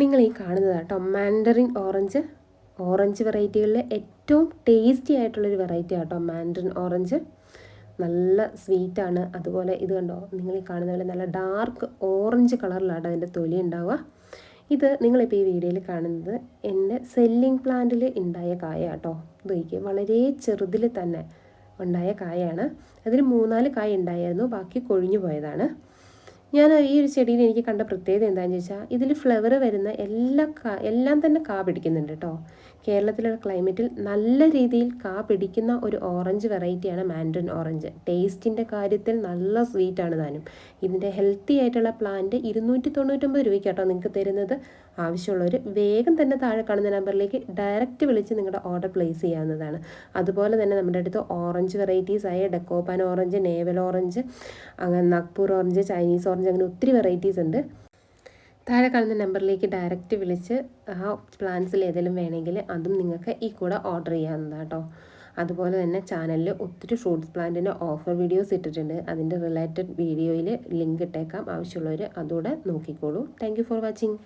നിങ്ങൾ ഈ കാണുന്നത് കേട്ടോ. മാൻഡറിൻ ഓറഞ്ച് ഓറഞ്ച് വെറൈറ്റികളിലെ ഏറ്റവും ടേസ്റ്റി ആയിട്ടുള്ളൊരു വെറൈറ്റി ആട്ടോ മാൻഡറിൻ ഓറഞ്ച് നല്ല സ്വീറ്റാണ് അതുപോലെ ഇത് കണ്ടോ? നിങ്ങൾ ഈ കാണുന്ന പോലെ നല്ല ഡാർക്ക് ഓറഞ്ച് കളറിലാണ് അതിന്റെ തൊലി ഉണ്ടാവുക. ഇത് നിങ്ങളിപ്പോൾ ഈ വീഡിയോയിൽ കാണുന്നത് എന്റെ സെല്ലിംഗ് പ്ലാന്റിൽ ഉണ്ടായ കായ കേട്ടോ ഇത് വളരെ ചെറുതിൽ തന്നെ ഉണ്ടായ കായാണ്. അതിൽ മൂന്നാൽ കായ ഉണ്ടായിരുന്നു. ബാക്കി കൊഴിഞ്ഞു പോയതാണ്. ഞാൻ ഈ ഒരു ചെടിയിൽ എനിക്ക് കണ്ട പ്രത്യേകത എന്താണെന്ന് ചോദിച്ചാൽ ഇതിൽ ഫ്ലവർ വരുന്ന എല്ലാ കാ എല്ലാം തന്നെ കാ പിടിക്കുന്നുണ്ട് കേട്ടോ കേരളത്തിലുള്ള ക്ലൈമറ്റിൽ നല്ല രീതിയിൽ കാ പിടിക്കുന്ന ഒരു ഓറഞ്ച് വെറൈറ്റിയാണ് മാൻഡൻ ഓറഞ്ച് ടേസ്റ്റിന്റെ കാര്യത്തിൽ നല്ല സ്വീറ്റാണ് താനും. ഇതിന്റെ ഹെൽത്തി ആയിട്ടുള്ള പ്ലാന്റ് ഇരുന്നൂറ്റി തൊണ്ണൂറ്റൊമ്പത് രൂപയ്ക്ക് കേട്ടോ നിങ്ങൾക്ക് തരുന്നത്. ആവശ്യമുള്ളവർ വേഗം തന്നെ താഴെ കാണുന്ന നമ്പറിലേക്ക് ഡയറക്റ്റ് വിളിച്ച് നിങ്ങളുടെ ഓർഡർ പ്ലേസ് ചെയ്യാവുന്നതാണ്. അതുപോലെ തന്നെ നമ്മുടെ അടുത്ത് ഓറഞ്ച് വെറൈറ്റീസ് ആയ ഡെക്കോപ്പാൻ ഓറഞ്ച് നേവൽ ഓറഞ്ച് അങ്ങനെ നാഗ്പൂർ ഓറഞ്ച് ചൈനീസ് ഓറഞ്ച് അങ്ങനെ ഒത്തിരി വെറൈറ്റീസ് ഉണ്ട്. താഴെ കാണുന്ന നമ്പറിലേക്ക് ഡയറക്റ്റ് വിളിച്ച് ആ പ്ലാൻസിൽ ഏതെങ്കിലും വേണമെങ്കിൽ അതും നിങ്ങൾക്ക് ഈ കൂടെ ഓർഡർ ചെയ്യാവുന്നതാണ് കേട്ടോ അതുപോലെ തന്നെ ചാനലിൽ ഒത്തിരി ഫ്രൂട്ട്സ് പ്ലാന്റിന്റെ ഓഫർ വീഡിയോസ് ഇട്ടിട്ടുണ്ട്. അതിന്റെ റിലേറ്റഡ് വീഡിയോയിൽ ലിങ്ക് ഇട്ടേക്കാം. ആവശ്യമുള്ളവർ അതുകൂടെ നോക്കിക്കോളൂ. Thank for watching